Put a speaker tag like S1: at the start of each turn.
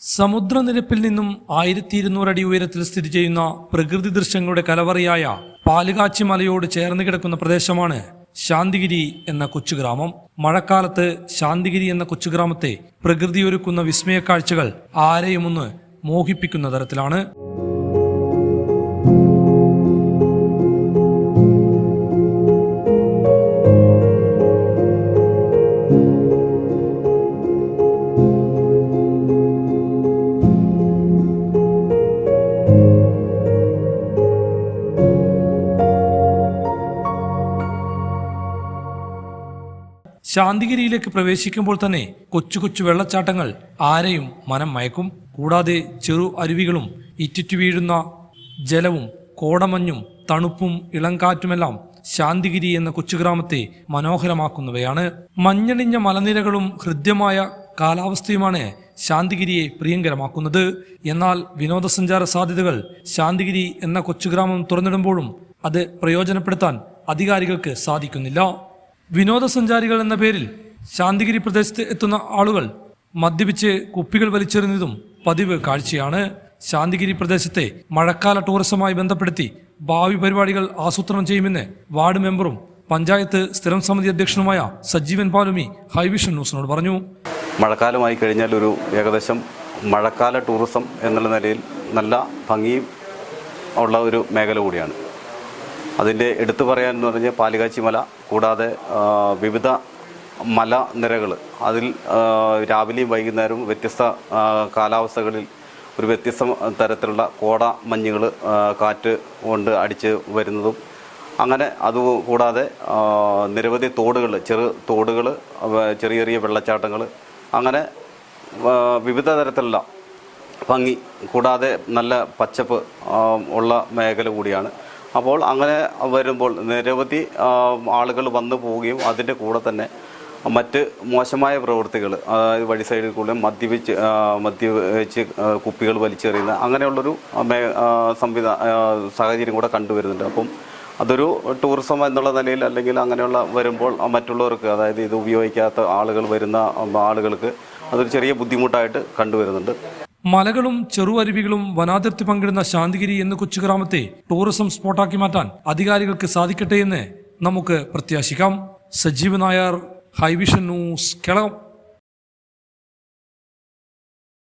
S1: സമുദ്രനിരപ്പിൽ നിന്നും ആയിരത്തി ഇരുന്നൂറ് അടി ഉയരത്തിൽ സ്ഥിതി ചെയ്യുന്ന പ്രകൃതി ദൃശ്യങ്ങളുടെ കലവറിയായ പാലുകാച്ചി മലയോട് ചേർന്ന് കിടക്കുന്ന പ്രദേശമാണ് ശാന്തിഗിരി എന്ന കൊച്ചുഗ്രാമം. മഴക്കാലത്ത് ശാന്തിഗിരി എന്ന കൊച്ചുഗ്രാമത്തെ പ്രകൃതി ഒരുക്കുന്ന വിസ്മയ കാഴ്ചകൾ ആരെയുമൊന്ന് മോഹിപ്പിക്കുന്ന തരത്തിലാണ്. ശാന്തിഗിരിയിലേക്ക് പ്രവേശിക്കുമ്പോൾ തന്നെ കൊച്ചു കൊച്ചു വെള്ളച്ചാട്ടങ്ങൾ ആരെയും മനം മയക്കും. കൂടാതെ ചെറു അരുവികളും ഇറ്റിറ്റു വീഴുന്ന ജലവും കോടമഞ്ഞും തണുപ്പും ഇളങ്കാറ്റുമെല്ലാം ശാന്തിഗിരി എന്ന കൊച്ചു ഗ്രാമത്തെ മനോഹരമാക്കുന്നവയാണ്. മഞ്ഞണിഞ്ഞ മലനിരകളും ഹൃദ്യമായ കാലാവസ്ഥയുമാണ് ശാന്തിഗിരിയെ പ്രിയങ്കരമാക്കുന്നത്. എന്നാൽ വിനോദസഞ്ചാര സാധ്യതകൾ ശാന്തിഗിരി എന്ന കൊച്ചുഗ്രാമം തുറന്നിടുമ്പോഴും അത് പ്രയോജനപ്പെടുത്താൻ അധികാരികൾക്ക് സാധിക്കുന്നില്ല. വിനോദസഞ്ചാരികൾ എന്ന പേരിൽ ശാന്തിഗിരി പ്രദേശത്ത് എത്തുന്ന ആളുകൾ മദ്യപിച്ച് കുപ്പികൾ വലിച്ചെറിഞ്ഞതും പതിവ് കാഴ്ചയാണ്. ശാന്തിഗിരി പ്രദേശത്തെ മഴക്കാല ടൂറിസമായി ബന്ധപ്പെടുത്തി ഭാവി പരിപാടികൾ ആസൂത്രണം ചെയ്യുമെന്ന് വാർഡ് മെമ്പറും പഞ്ചായത്ത് സ്ഥിരം സമിതി അധ്യക്ഷനുമായ സജീവൻ പാലുമി ഹൈവിഷൻ ന്യൂസിനോട് പറഞ്ഞു.
S2: മഴക്കാലമായി കഴിഞ്ഞാൽ ഒരു ഏകദേശം മഴക്കാല ടൂറിസം എന്നുള്ള നിലയിൽ നല്ല ഭംഗിയും ഉള്ള ഒരു മേഖല കൂടിയാണ്. അതിന്റെ എടുത്തു പറയാൻ എന്ന് പറഞ്ഞാൽ പാലുകാച്ചി മല കൂടാതെ വിവിധ മലനിരകൾ അതിൽ രാവിലെയും വൈകുന്നേരവും വ്യത്യസ്ത കാലാവസ്ഥകളിൽ ഒരു വ്യത്യസ്ത തരത്തിലുള്ള കോട മഞ്ഞുകൾ കാറ്റ് കൊണ്ട് അടിച്ച് വരുന്നതും. അങ്ങനെ അതുകൂടാതെ നിരവധി തോടുകൾ ചെറു തോടുകൾ ചെറിയ ചെറിയ വെള്ളച്ചാട്ടങ്ങൾ അങ്ങനെ വിവിധ തരത്തിലുള്ള ഭംഗി കൂടാതെ നല്ല പച്ചപ്പ് ഉള്ള മേഖല കൂടിയാണ്. അപ്പോൾ അങ്ങനെ വരുമ്പോൾ നിരവധി ആളുകൾ വന്നു പോവുകയും അതിന്റെ കൂടെ തന്നെ മറ്റ് മോശമായ പ്രവൃത്തികൾ വഴി സൈഡിൽ കൂടെ മദ്യപിച്ച് മദ്യപിച്ച് കുപ്പികൾ വലിച്ചെറിയുന്ന അങ്ങനെയുള്ളൊരു സംവിധാന സാഹചര്യം കൂടെ കണ്ടുവരുന്നുണ്ട്. അപ്പം അതൊരു ടൂറിസം എന്നുള്ള നിലയിൽ അല്ലെങ്കിൽ അങ്ങനെയുള്ള വരുമ്പോൾ മറ്റുള്ളവർക്ക് അതായത് ഇത് ഉപയോഗിക്കാത്ത ആളുകൾ വരുന്ന ആളുകൾക്ക് അതൊരു ചെറിയ ബുദ്ധിമുട്ടായിട്ട് കണ്ടുവരുന്നുണ്ട്.
S1: മലകളും ചെറുവരുവികളും വനാതിർത്തി പങ്കിടുന്ന ശാന്തിഗിരി എന്ന കൊച്ചുഗ്രാമത്തെ ടൂറിസം സ്പോട്ടാക്കി മാറ്റാൻ അധികാരികൾക്ക് സാധിക്കട്ടെ എന്ന് നമുക്ക് പ്രത്യാശിക്കാം. Sajeev Nair Highvision news Kelakam.